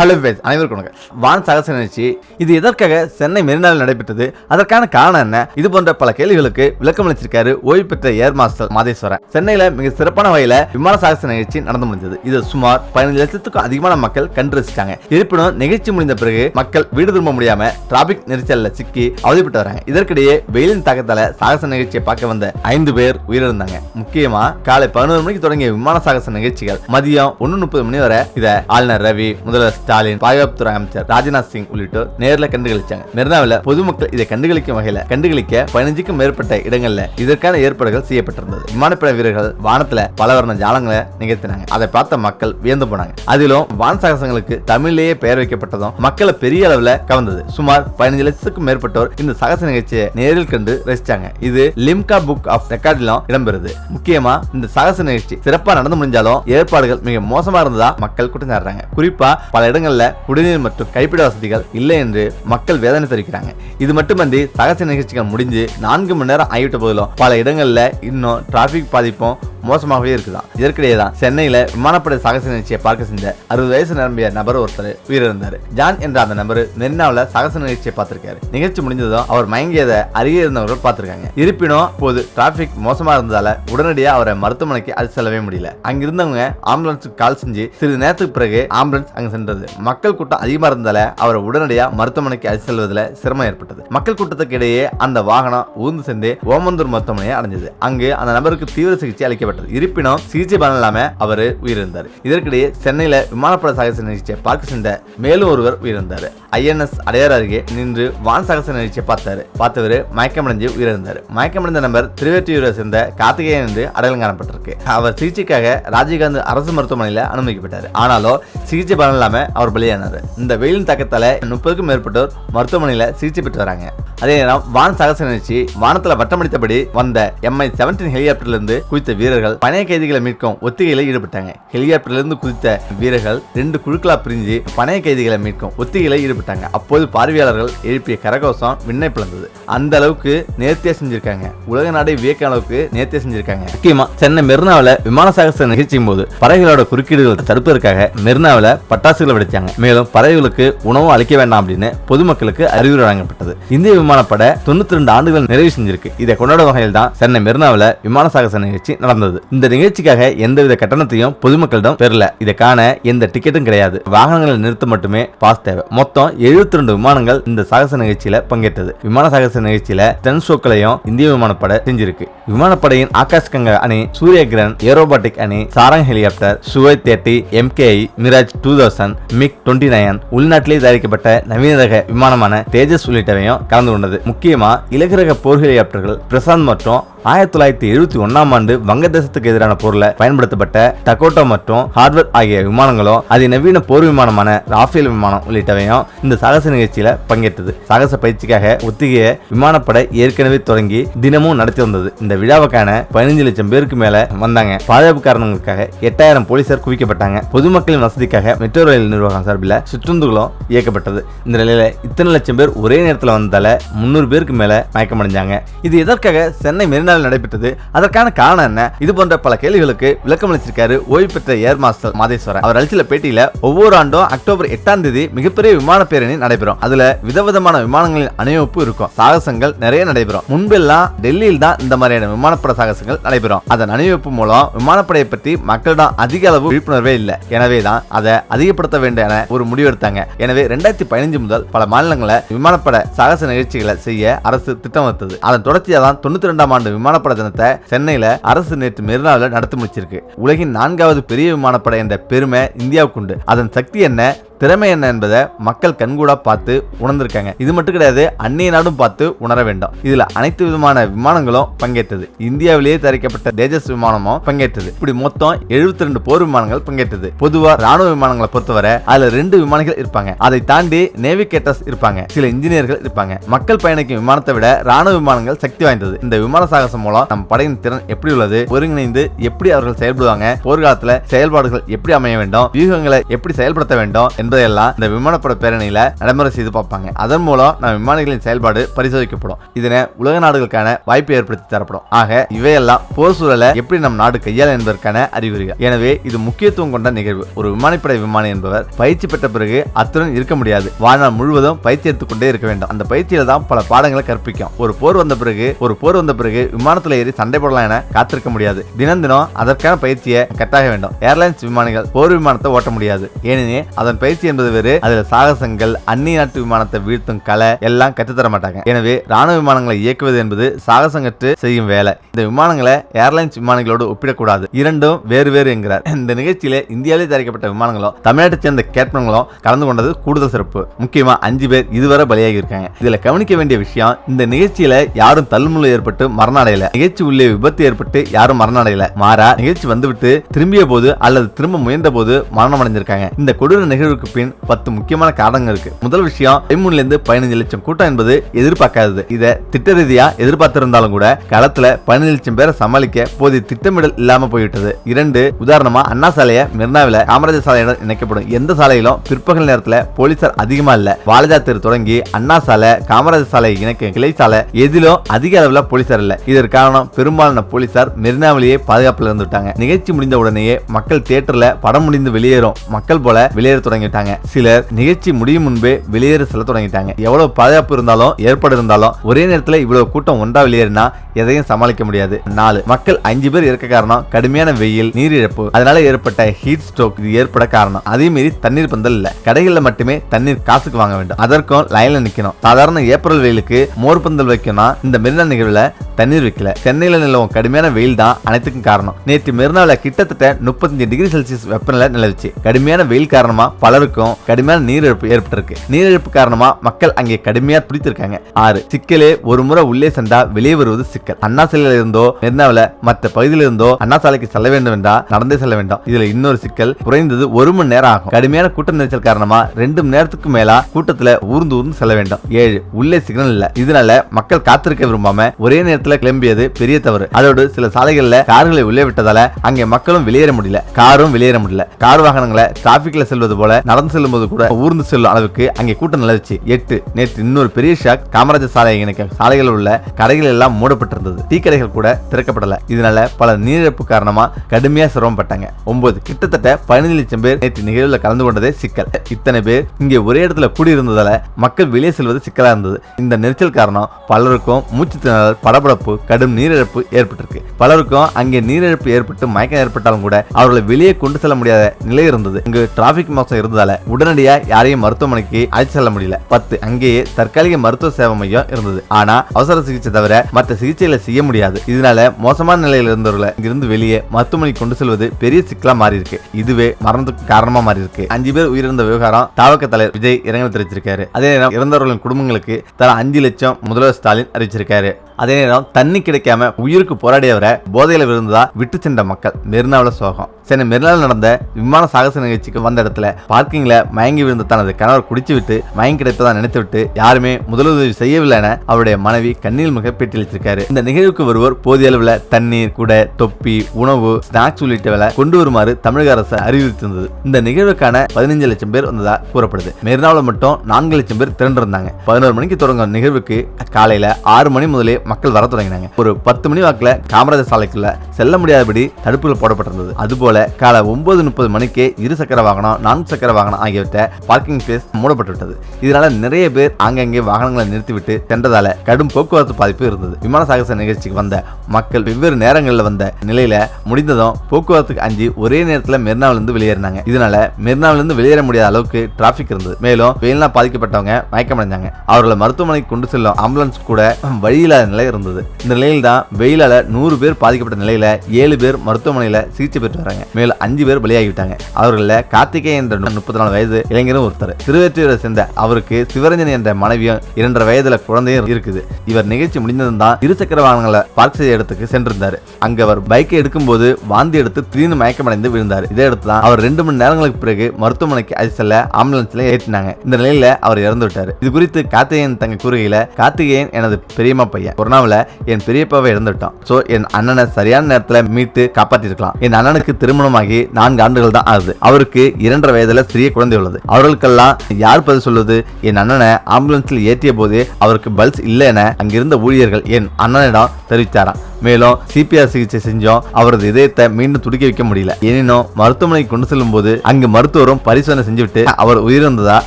Hello base அனைவருக்கும் வணக்கம். வான் சாகச நிகழ்ச்சி. இது எதற்காக சென்னை மெரினாவில் நடைபெற்றது? அதற்கான காரணம் என்ன? இது போன்ற பல கேள்விகளுக்கு விளக்கம் அளிச்சிருக்காரு ஓய்வு பெற்ற ஏர் மாஸ்டர் மாதேஸ்வரன். சென்னையில் மிக சிறப்பான வகையில் விமான சாகச நிகழ்ச்சி நடந்து முடிஞ்சது இது சுமார் பதினஞ்சு லட்சத்துக்கும் அதிகமான மக்கள் கண்டு ரசிச்சாங்க. இருப்பினும் நிகழ்ச்சி முடிந்த பிறகு மக்கள் வீடு திரும்ப முடியாம டிராபிக் நெரிச்சலில் சிக்கி அவதிப்பட்டு வராங்க. இதற்கிடையே வெயிலின் தாக்கத்தால சாகச நிகழ்ச்சியை பார்க்க வந்த ஐந்து பேர் உயிரிழந்தாங்க. முக்கியமா காலை பதினோரு மணிக்கு தொடங்கிய விமான சாகச நிகழ்ச்சிகள் மதியம் ஒன்று முப்பது மணி வரை. இதை ஆளுநர் ரவி முதல்வர் ஸ்டாலின் பாதுகாப்புத்துறை அமைச்சர் ராஜ்நாத் சிங் உள்ளிட்டோர் நேரில் கண்டுகளிச்சாங்க. மெரினாவில் பொதுமக்கள் இதை கண்டுகளிக்கும் வகையில் கண்டுகளிக்க பதினஞ்சுக்கும் மேற்பட்ட இடங்கள்ல இதற்கான ஏற்பாடுகள் செய்யப்பட்டிருந்தது. விமானப்படை வீரர்கள் வானத்தில் பல வர்ண ஜாலங்களை நிகழ்த்தினாங்க. அதை பார்த்த மக்கள் வியந்து போனாங்க. அதிலும் வான் சாகசங்களுக்கு தமிழிலேயே பெயர் வைக்கப்பட்டதும் மக்களை பெரிய அளவுல கவர்ந்தது. சுமார் பதினஞ்சு லட்சத்துக்கும் மேற்பட்டோர் இந்த சாகச நிகழ்ச்சியை நேரில் கண்டு ரசிச்சாங்க. இது லிம்கா புக் ஆஃப் ரெக்கார்டிலும் இடம்பெறுது. முக்கியமா இந்த சாகச நிகழ்ச்சி சிறப்பாக நடந்து முடிஞ்சாலும் ஏற்பாடுகள் மிக மோசமா இருந்ததா மக்கள் குற்றம் சாடுறாங்க குறிப்பா பல இடங்கள்ல குடிநீர் மற்றும் கைப்பிட வசதிகள் இல்லை என்று மக்கள் வேதனை தெரிவிக்கிறாங்க இது மட்டுமன்றி சாகச நிகழ்ச்சிகள் முடிஞ்சு நான்கு மணி நேரம் ஆகிவிட்ட போதிலும் பல இடங்கள்ல இன்னும் டிராபிக் பாதிப்பும் மோசமாகவே இருக்குதான் இதற்கிடையே தான் சென்னையில விமானப்படை சாகச நிகழ்ச்சியை பார்க்க சென்ற அறுபது வயசு நிரம்பிய நபர் ஒருத்தர் உயிரிழந்தார். ஜான் என்ற அந்த நபர் மெரினாவில் சாகச நிகழ்ச்சியை பார்த்திருக்காரு. நிகழ்ச்சி முடிஞ்சதும் அவர் மயங்கியதை அருகே இருந்தவர்கள் பார்த்திருக்காங்க. இருப்பினும் போது டிராபிக் மோசமா இருந்ததால உடனடியாக அவரை மருத்துவமனைக்கு அது செல்லவே முடியல. அங்கிருந்தவங்க ஆம்புலன்ஸுக்கு கால் செஞ்சு சிறிது நேரத்துக்கு பிறகு ஆம்புலன்ஸ் அங்க சென்றது. மக்கள் கூட்டம் அதிகமா இருந்ததால அவரை உடனடியாக மருத்துவமனைக்கு அழைத்து செல்வதில் சிரமம் ஏற்பட்டது. மக்கள் கூட்டத்துக்கு இடையே அந்த வாகனம் ஊர்ந்து சென்று ஓமந்தூர் மருத்துவமனையை அடைஞ்சது. அங்கு அந்த நபருக்கு தீவிர சிகிச்சை அளிக்கப்பட்டது. இருப்பினும் சிகிச்சை பலன் இல்லாம அவர் உயிரிழந்தார். இதற்கிடையே சென்னையில விமானப்பட சாகச நிகழ்ச்சியை பார்க்க சென்ற மேலும் ஒருவர் உயிரிழந்தார். ஐஎன்எஸ் அடையார் அருகே நின்று வான் சாகச நிகழ்ச்சியை பார்த்தாரு. பார்த்தவர் மயக்கமடைஞ்சு உயிரிழந்தார். மயக்கமடைந்த நபர் திருவேற்றியூரை சேர்ந்த கார்த்திகேயன் என்று அடையாளம் காணப்பட்டிருக்கு. அவர் சிகிச்சைக்காக ராஜீவ்காந்தி அரசு மருத்துவமனையில் அனுமதிக்கப்பட்டார். ஆனாலும் சிகிச்சை பலன் இல்லாம அவர் பலியானார். இந்த வெயிலின் தாக்கத்தால முப்பதுக்கும் மேற்பட்டோர் மருத்துவமனையில் சிகிச்சை பெற்று வராங்க. அதே நேரம் வான் சாகச நிகழ்ச்சி வானத்தில் வட்டமடித்தபடி வந்த எம்ஐ செவன்டீன் ஹெலிகாப்டர்ல இருந்து குவித்த வீரர்கள் பணைய கைதிகளை மீட்கும் ஒத்திகையில் ஈடுபட்டாங்க. ஹெலிகாப்டர்லேருந்து குதித்த வீரர்கள் ரெண்டு குழுக்களா பிரிஞ்சு பணைய கைதிகளை மீட்கும் ஒத்திகையில் ஈடுபட்டாங்க. அப்போது பார்வையாளர்கள் எழுப்பிய கரகோசம் விண்ணை பிளந்தது. அந்த அளவுக்கு நேர்த்தியா செஞ்சிருக்காங்க. உலக நாடை வியக்க அளவுக்கு நேர்த்தியா செஞ்சிருக்காங்க. முக்கியமா சென்னை மெர்னாவில் விமான சாகச நிகழ்ச்சியும் போது பறவைகளோட குறுக்கீடுகளை தடுப்பதற்காக மெர்னாவில் பட்டாசுகளை வெடிச்சாங்க. மேலும் பறவைகளுக்கு உணவு அளிக்க வேண்டாம் அப்படின்னு பொதுமக்களுக்கு அறிவுரை வழங்கப்பட்டது. இந்திய விமானப்படை தொண்ணூத்தி ரெண்டு ஆண்டுகள் நிறைவு செஞ்சிருக்கு. இதை கொண்டாடும் வகையில் தான் சென்னை மெரினாவில் விமான சாகச நிகழ்ச்சி நடந்தது. இந்த நிகழ்ச்சிக்காக எந்தவித கட்டணத்தையும் பொதுமக்களிடம் பெறல. இதை காண எந்த டிக்கெட்டும் கிடையாது. வாகனங்களை நிறுத்த மட்டுமே பாஸ் தேவை. மொத்தம் 72 ரெண்டு விமானங்கள் இந்த சாகச நிகழ்ச்சியில பங்கேற்றது. விமான சாகச நிகழ்ச்சியில டென் ஷோக்களையும் இந்திய விமானப்படை செஞ்சிருக்கு. விமானப்படையின் ஆகாஷ் கங்கா அணி சூரிய கிரண் ஏரோபாட்டிக் அணி Sarang helicopter Su thirty MKI Mirage two thousand MiG twenty nine உள்நாட்டிலே தயாரிக்கப்பட்ட நவீன ரக விமானமான தேஜஸ் உள்ளிட்டவையும் கலந்து கொண்டது. முக்கியமா இலகுரக போர் ஹெலிகாப்டர்கள் பிரசாந்த் மற்றும் ஆயிரத்தி தொள்ளாயிரத்தி எழுபத்தி ஒன்னாம் ஆண்டு வங்கதேசத்துக்கு எதிரான போர்ல பயன்படுத்தப்பட்ட டகோட்டோ மற்றும் ஹார்வர்ட் ஆகிய விமானங்களும் அதிநவீன போர் விமானமான ராஃபேல் விமானம் உள்ளிட்டவையும் இந்த சாகச நிகழ்ச்சியில பங்கேற்றது. சாகச பயிற்சிக்காக ஒத்திகைய விமானப்படை ஏற்கனவே தொடங்கி தினமும் நடத்தி வந்தது. இந்த விழாவுக்கான பதினஞ்சு லட்சம் பேருக்கு மேல வந்தாங்க. பாதுகாப்பு காரணங்களுக்காக எட்டாயிரம் போலீசார் குவிக்கப்பட்டாங்க. பொதுமக்களின் வசதிக்காக மெட்ரோ ரயில் நிர்வாகம் சார்பில் சுற்றுந்துகளும் இயக்கப்பட்டது. இந்த நிலையில இத்தனை லட்சம் பேர் ஒரே நேரத்தில் வந்ததால முன்னூறு பேருக்கு மேல மயக்கமடைஞ்சாங்க. இது எதற்காக சென்னை மெரினாவில் நடைபெற்றது. அதற்கான காரணம் என்ன? இது போன்ற பல கேள்விகளுக்கு விளக்கம் அளிச்சிருக்காரு ஓய்வு பெற்ற ஏர் மாஸ்டர் மாதேஸ்வரன். அவர் அளிச்சுள்ள பேட்டியில ஒவ்வொரு ஆண்டும் அக்டோபர் எட்டாம் தேதி மிகப்பெரிய விமான பேரணி நடைபெறும். அதுல விதவிதமான விமானங்களின் அணிவகுப்பு இருக்கும். சாகசங்கள் நிறைய நடைபெறும். முன்பெல்லாம் டெல்லியில் தான் இந்த மாதிரியான விமானப்பட சாகசங்கள் நடைபெறும். அதன் அணிவகுப்பு மூலம் விமானப்படையை பற்றி மக்களிடம் அதிக அளவு விழிப்புணர்வே இல்லை. எனவே தான் அதை அதிகப்படுத்த வேண்டும் என ஒரு முடிவு எடுத்தாங்க எனவே ரெண்டாயிரத்தி பதினஞ்சு முதல் பல மாநிலங்களில் விமானப்பட சாகச நிகழ்ச்சிகளை செய்ய அரசு திட்டம் வகுத்தது அதன் தொடர்ச்சியாக தான் தொண்ணூத்தி ரெண்டாம் ஆண்டு விமானப்பட தினத்தை சென்னையில அரசு நேற்று மெரினாவில் நடத்தி முடிச்சிருக்கு. உலகின் நான்காவது பெரிய விமானப்படை என்ற பெருமை இந்தியாவுக்கு உண்டு. அதன் சக்தி என்ன? திறமை என்ன என்பதை மக்கள் கண்கூடா பார்த்து உணர்ந்திருக்காங்க. இது மட்டும் கிடையாது அந்நிய நாடும் பார்த்து உணர வேண்டும். இதுல அனைத்து விதமான விமானங்களும் பங்கேற்றது. இந்தியாவிலேயே தயாரிக்கப்பட்ட தேஜஸ் விமானமும் பங்கேற்றது. இப்படி மொத்தம் 72 ரெண்டு போர் விமானங்கள் பங்கேற்றது. பொதுவா ராணுவ விமானங்களை பொறுத்தவரை அதுல ரெண்டு விமானிகள் இருப்பாங்க. அதை தாண்டி நேவிகேட்டர்ஸ் இருப்பாங்க. சில இன்ஜினியர்கள் இருப்பாங்க. மக்கள் பயணிக்கும் விமானத்தை விட ராணுவ விமானங்கள் சக்தி வாய்ந்தது. இந்த விமான சாகசம் மூலம் நம் படையின் திறன் எப்படி உள்ளது ஒருங்கிணைந்து எப்படி அவர்கள் செயல்படுவாங்க போர்க்காலத்துல செயல்பாடுகள் எப்படி அமைய வேண்டும் வியூகங்களை எப்படி செயல்படுத்த வேண்டும் என்று என்பதையெல்லாம் இந்த விமானப்பட பேரணியில நடைமுறை செய்து பார்ப்பாங்க. அதன் மூலம் நம்ம விமானிகளின் செயல்பாடு பரிசோதிக்கப்படும். இதனை உலக நாடுகளுக்கான வாய்ப்பு ஏற்படுத்தி தரப்படும். ஆக இவையெல்லாம் போர் சூழலை எப்படி நம் நாடு கையாள என்பதற்கான அறிகுறிகள். எனவே இது முக்கியத்துவம் கொண்ட நிகழ்வு. ஒரு விமானப்படை விமானி என்பவர் பயிற்சி பெற்ற பிறகு அத்துடன் இருக்க முடியாது. வாழ்நாள் முழுவதும் பயிற்சி எடுத்துக்கொண்டே இருக்க வேண்டும். அந்த பயிற்சியில தான் பல பாடங்களை கற்பிக்கும். ஒரு போர் வந்த பிறகு ஒரு போர் வந்த பிறகு விமானத்தில் ஏறி சண்டை போடலாம் என காத்திருக்க முடியாது. தினம் தினம் அதற்கான பயிற்சியை கட்டாக வேண்டும். ஏர்லைன்ஸ் விமானிகள் போர் விமானத்தை ஓட்ட முடியாது. ஏனெனில் அதன் பயிற்சி என்பது வேறு. அதில் சாகசங்கள் அந்நிய நாட்டு விமானத்தை வீழ்த்தும் கலை எல்லாம் கற்றுத்தர மாட்டாங்க எனவே ராணுவ விமானங்களை இயக்குவது என்பது சாகசம் கற்று செய்யும் வேலை. இந்த விமானங்களை ஏர்லைன்ஸ் விமானங்களோடு ஒப்பிடக்கூடாது. இரண்டும் வேறு வேறு என்கிறார். இந்த நிகழ்ச்சியில இந்தியாவிலே தயாரிக்கப்பட்ட விமானங்களும் தமிழ்நாட்டை சேர்ந்த கேப்டன்களும் கலந்து கொண்டது கூடுதல் சிறப்பு. முக்கியமா அஞ்சு பேர் இதுவரை பலியாகி இருக்காங்க இதுல கவனிக்க வேண்டிய விஷயம் இந்த நிகழ்ச்சியில யாரும் தள்ளுமுள்ள ஏற்பட்டு மரணடையல நிகழ்ச்சி உள்ளே விபத்து ஏற்பட்டு யாரும் மரணம் மாறா நிகழ்ச்சி வந்துவிட்டு திரும்பிய போது அல்லது திரும்ப முயன்ற போது மரணம் அடைஞ்சிருக்காங்க இந்த கொடூர நிகழ்வுக்கு பின் பத்து முக்கியமான காரணங்கள் இருக்கு. முதல் விஷயம் பதிமூணுல இருந்து பதினஞ்சு லட்சம் கூட்டம் என்பது எதிர்பார்க்காதது. இதை திட்ட ரீதியா எதிர்பார்த்திருந்தாலும் கூட களத்துல பதினஞ்சு லட்சம் பேரை சமாளிக்க போதிய திட்டமிடல் இல்லாம போயிட்டது இரண்டு உதாரணமா அண்ணா சாலைய மெர்னாவில காமராஜர் சாலையுடன் இணைக்கப்படும். எந்த சாலையிலும் பிற்பகல் நேரத்துல போலீசார் அதிகமா இல்ல. வாலஜா தெரு தொடங்கி அண்ணா சாலை காமராஜர் சாலை இணைக்க கிளை சாலை எதிலும் அதிக அளவுல போலீசார் இல்ல. இதற்கு காரணம் பெரும்பாலான போலீசார் மெரினாவிலேயே பாதுகாப்புல இருந்துட்டாங்க. நிகழ்ச்சி முடிந்த உடனேயே மக்கள் தியேட்டர்ல படம் முடிந்து வெளியேறும். மக்கள் போல வெளியேற தொடங்கிட்டாங்க. சிலர் நிகழ்ச்சி முடியும் முன்பே வெளியேற செல்ல தொடங்கிட்டாங்க. எவ்வளவு பாதுகாப்பு இருந்தாலும் ஏற்பாடு இருந்தாலும் ஒரே நேரத்தில் இவ்வளவு கூட்டம் ஒன்றா வெளியேறினா எதையும் சமாளிக்க முடியாது. நாலு மக்கள் அஞ்சு பேர் இருக்க காரணம் கடுமையான வெயில் நீரிழப்பு. அதனால ஏற்பட்ட ஹீட் ஸ்ட்ரோக் இது ஏற்பட காரணம். அதே மீறி தண்ணீர் பந்தல் இல்ல. கடைகளில் மட்டுமே தண்ணீர் காசுக்கு வாங்க வேண்டும். அதற்கும் லைன்ல நிக்கணும். சாதாரண ஏப்ரல் வெயிலுக்கு மோர் பந்தல் வைக்கணும்னா இந்த மெரினா நிகழ்வுல தண்ணீர் வைக்கல. சென்னையில நிலவும் கடுமையான வெயில் தான் அனைத்துக்கும் காரணம். நேற்று மெரினாவில் கிட்டத்தட்ட முப்பத்தஞ்சு டிகிரி செல்சியஸ் வெப்பநிலை நிலவுச்சு. கடுமையான வெயில் காரணமா பலருக்கும் கடுமையான நீரிழப்பு ஏற்பட்டிருக்கு. நீரிழப்பு காரணமா மக்கள் அங்கே கடுமையா துடித்திருக்காங்க. ஆறு சிக்கலே ஒரு முறை உள்ளே சென்றா வெளியே வருவது சிக்கல். அண்ணா சிலையில இருந்தோ மெரினாவில் மற்ற பகுதியில இருந்தோ அண்ணா சாலைக்கு செல்ல வேண்டும் என்றா நடந்தே செல்ல வேண்டும். இதுல இன்னொரு சிக்கல் குறைந்தது ஒரு மணி நேரம் ஆகும். கடுமையான கூட்ட நெரிசல் காரணமா ரெண்டு மணி நேரத்துக்கு மேலா கூட்டத்துல ஊர்ந்து ஊர்ந்து செல்ல வேண்டும். ஏழு உள்ளே சிக்னல் இல்ல. இதனால மக்கள் காத்திருக்க விரும்பாம ஒரே நேரத்துல கிளம்பியது பெரிய தவறு. அதோடு சில சாலைகள்ல கார்களை உள்ளே விட்டதால அங்கே மக்களும் வெளியேற முடியல. காரும் வெளியேற முடியல. கார் வாகனங்களை டிராபிக்ல செல்வது போல நடந்து செல்லும் போது கூட ஊர்ந்து செல்லும் அளவுக்கு அங்கே கூட்டம் நிலவுச்சு எட்டு நேற்று இன்னொரு பெரிய ஷாக் காமராஜர் சாலை இணைக்க சாலைகளில் உள்ள கடைகள் எல்லாம் மூடப்பட்டிருந்தது. டீ கடைகள் கூட திறக்கப்படல. இதனால பல நீரிழப்பு காரணமா கடுமையா சிரமப்பட்டாங்க ஒன்பது கிட்டத்தட்ட பதினஞ்சு லட்சம் பேர் நேற்று நிகழ்வுல கலந்து கொண்டதே சிக்கல். இத்தனை பேர் இங்கே ஒரே இடத்துல கூடியிருந்ததால மக்கள் வெளியே செல்வது சிக்கலா இருந்தது. இந்த நெரிச்சல் காரணம் பலருக்கும் மூச்சு திணறல் படபடப்பு கடும் நீரிழப்பு ஏற்பட்டிருக்கு. பலருக்கும் அங்கே நீரிழப்பு ஏற்பட்டு மயக்கம் ஏற்பட்டாலும் கூட அவர்களை வெளியே கொண்டு செல்ல முடியாத நிலை இருந்தது. இங்கு டிராபிக் மோசம் இருந்ததால உடனடியா யாரையும் மருத்துவமனைக்கு அழைத்து செல்ல முடியல. பத்து அங்கேயே தற்காலிக மருத்துவ சேவை மையம் இருந்தது. ஆனா அவசர சிகிச்சை தவிர மற்ற சிகிச்சைகளை செய்ய முடியாது. இதனால மோசமான நிலையில் இருந்தவர்களை இங்கிருந்து வெளியே மருத்துவமனைக்கு கொண்டு செல்வது பெரிய சிக்கலா மாறி இருக்கு இதுவே மரணத்துக்கு காரணமா மாறி இருக்கு அஞ்சு பேர் உயிரிழந்த விவகாரம் தாவக்க தலைவர் விஜய் இரங்கல் தெரிவிச்சிருக்காரு. அதே நேரம் இறந்தவர்களின் குடும்பங்களுக்கு தலா அஞ்சு லட்சம் முதல்வர் ஸ்டாலின் அறிவிச்சிருக்காரு. அதே நேரம் தண்ணி கிடைக்காம உயிருக்கு போராடியவரை போதையில விழுந்ததா விட்டு சென்ற மக்கள். மெரினாவில் சோகம். சென்னை மெரினாவில் நடந்த விமான சாகச நிகழ்ச்சிக்கு வந்த இடத்துல பார்க்கிங்ல மயங்கி விழுந்த தனது கணவர் குடிச்சு விட்டு மயங்கி கிடைத்ததா நினைத்து விட்டு யாருமே முதலுதவி செய்யவில்லை என அவருடைய மனைவி கண்ணீர் மிக பேட்டியளித்திருக்காரு இந்த நிகழ்வுக்கு வருவோர் போதிய அளவில் தண்ணீர் குடை தொப்பி உணவு ஸ்நாக்ஸ் உள்ளிட்டவளை கொண்டு வருமாறு தமிழக அரசு அறிவுறுத்திருந்தது இந்த நிகழ்வுக்கான பதினஞ்சு லட்சம் பேர் வந்ததா கூறப்படுது. மெரினாவில் மட்டும் நான்கு லட்சம் பேர் திரண்டிருந்தாங்க. பதினோரு மணிக்கு தொடங்கும் நிகழ்வுக்கு காலையில ஆறு மணி முதலே மக்கள் வர தொடங்கினாங்க. ஒரு பத்து மணி வாக்கில் காமராஜர் சாலைக்குள்ள செல்ல முடியாதபடி தடுப்புகள் போடப்பட்டிருந்தது. அதுபோல காலை ஒன்பது முப்பது மணிக்கே இரு சக்கர வாகனம் நான்கு சக்கர வாகனம் ஆகியவற்றை பார்க்கிங் ஸ்பேஸ் மூடப்பட்டு விட்டது இதனால நிறைய பேர் ஆங்கங்கே வாகனங்களை நிறுத்திவிட்டு சென்றதால கடும் போக்குவரத்து பாதிப்பு இருந்தது. விமான சாகச நிகழ்ச்சிக்கு வந்த மக்கள் வெவ்வேறு நேரங்களில் வந்த நிலையில முடிந்ததும் போக்குவரத்துக்கு அஞ்சு ஒரே நேரத்தில் மெரினாவிலிருந்து வெளியேறினாங்க. இதனால மெரினாவிலிருந்து வெளியேற முடியாத அளவுக்கு டிராபிக் இருந்தது. மேலும் வெயிலாம் பாதிக்கப்பட்டவங்க மயக்கமடைஞ்சாங்க. அவர்களை மருத்துவமனைக்கு கொண்டு செல்லும் ஆம்புலன்ஸ் கூட வழியில்லாத நிலை இருந்தது. இந்த நிலையில் தான் வெயிலால நூறு பேர் பாதிக்கப்பட்ட நிலையில ஏழு பேர் மருத்துவமனையில சிகிச்சை பெற்று வராங்க. மேலும் அஞ்சு பேர் பலியாகிவிட்டாங்க. அவர்கள கார்த்திகேயன் என்ற முப்பத்தி நாலு வயது இளைஞரும் ஒருத்தர். திருவெற்றியூரை சேர்ந்த அவருக்கு சிவரஞ்சன் என்ற மனைவியும் இரண்டரை வயதுல குழந்தையும் இருக்குது. இவர் நிகழ்ச்சி முடிந்ததும் தான் இருசக்கர வாகனங்களை பார்க் செய்த இடத்துக்கு சென்றிருந்தார். அங்க அவர் பைக்கை எடுக்கும்போது வாந்தி எடுத்து திடீர்னு மயக்கமடைந்து விழுந்தார். இதே இடத்துல தான் அவர் ரெண்டு மணி நேரங்களுக்கு பிறகு மருத்துவமனைக்கு அழைத்து செல்ல ஆம்புலன்ஸ்ல ஏற்றினாங்க. இந்த நிலையில அவர் இறந்து விட்டார் இது குறித்து கார்த்திகேயன் தங்க கூறுகையில கார்த்திகேயன் எனது பெரியம்மா பையன். கொரோனாவில் என் பெரியப்பாவை இறந்துட்டான் ஸோ என் அண்ணனை சரியான நேரத்தில் மீட்டு காப்பாற்றிருக்கலாம் என் அண்ணனுக்கு திருமணமாகி நான்கு ஆண்டுகள் தான் ஆகுது. அவருக்கு இரண்டரை வயதில் சிறிய குழந்தை உள்ளது. அவர்களுக்கெல்லாம் யார் பதில் சொல்வது என் அண்ணனை ஆம்புலன்ஸில் ஏற்றிய போது அவருக்கு பல்ஸ் இல்லை என அங்கிருந்த ஊழியர்கள் என் அண்ணனிடம் தெரிவித்தாராம். மேலும் சிபிஆர் சிகிச்சை செஞ்சோம். அவரது இதயத்தை மீண்டும் துடிக்க வைக்க முடியல. எனினும் மருத்துவமனைக்கு கொண்டு செல்லும் போது அங்கு மருத்துவரும் பரிசோதனை செஞ்சுவிட்டு அவர் உயிரிழந்ததா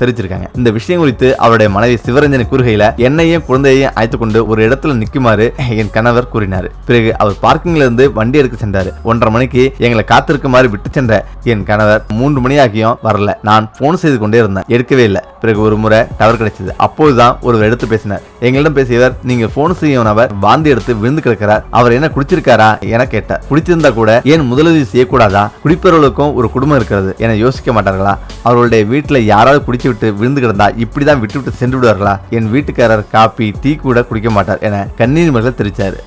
தெரிவிச்சிருக்காங்க இந்த விஷயம் குறித்து அவருடைய மனைவி சிவரஞ்சனி கூறுகையில என்னையும் குழந்தையையும் அழைத்துக் கொண்டு ஒரு இடத்துல நிற்குமாறு என் கணவர் கூறினார். பிறகு அவர் பார்க்கிங்ல இருந்து வண்டி எடுக்க சென்றார். ஒன்றரை மணிக்கு எங்களை காத்திருக்குமாறு விட்டு சென்ற என் கணவர் மூன்று மணி ஆகியும் வரல. நான் போன் செய்து கொண்டே இருந்தேன். எடுக்கவே இல்லை. பிறகு ஒரு முறை டவர் கிடைச்சது. அப்போதுதான் ஒருவர் எடுத்து பேசினார். எங்களிடம் பேசியவர் நீங்க போன் செய்யும் நபர் வாந்தி எடுத்து விழுந்து கிடக்கிறார். அவர் என்ன குடிச்சிருக்காரா? என கேட்டார். குடிச்சிருந்தா கூட ஏன் முதலுதவி செய்யக்கூடாதா? குடிப்பவர்களுக்கும் ஒரு குடும்பம் இருக்கிறது என யோசிக்க மாட்டார்களா? அவர்களுடைய வீட்டில் யாராவது குடிச்சு விட்டு விழுந்து கிடந்தா இப்படிதான் விட்டு விட்டு சென்று விடுவார்களா? என் வீட்டுக்காரர் காப்பி டீ கூட குடிக்க மாட்டார் என கண்ணீர் மகள் தெரிவித்தார்.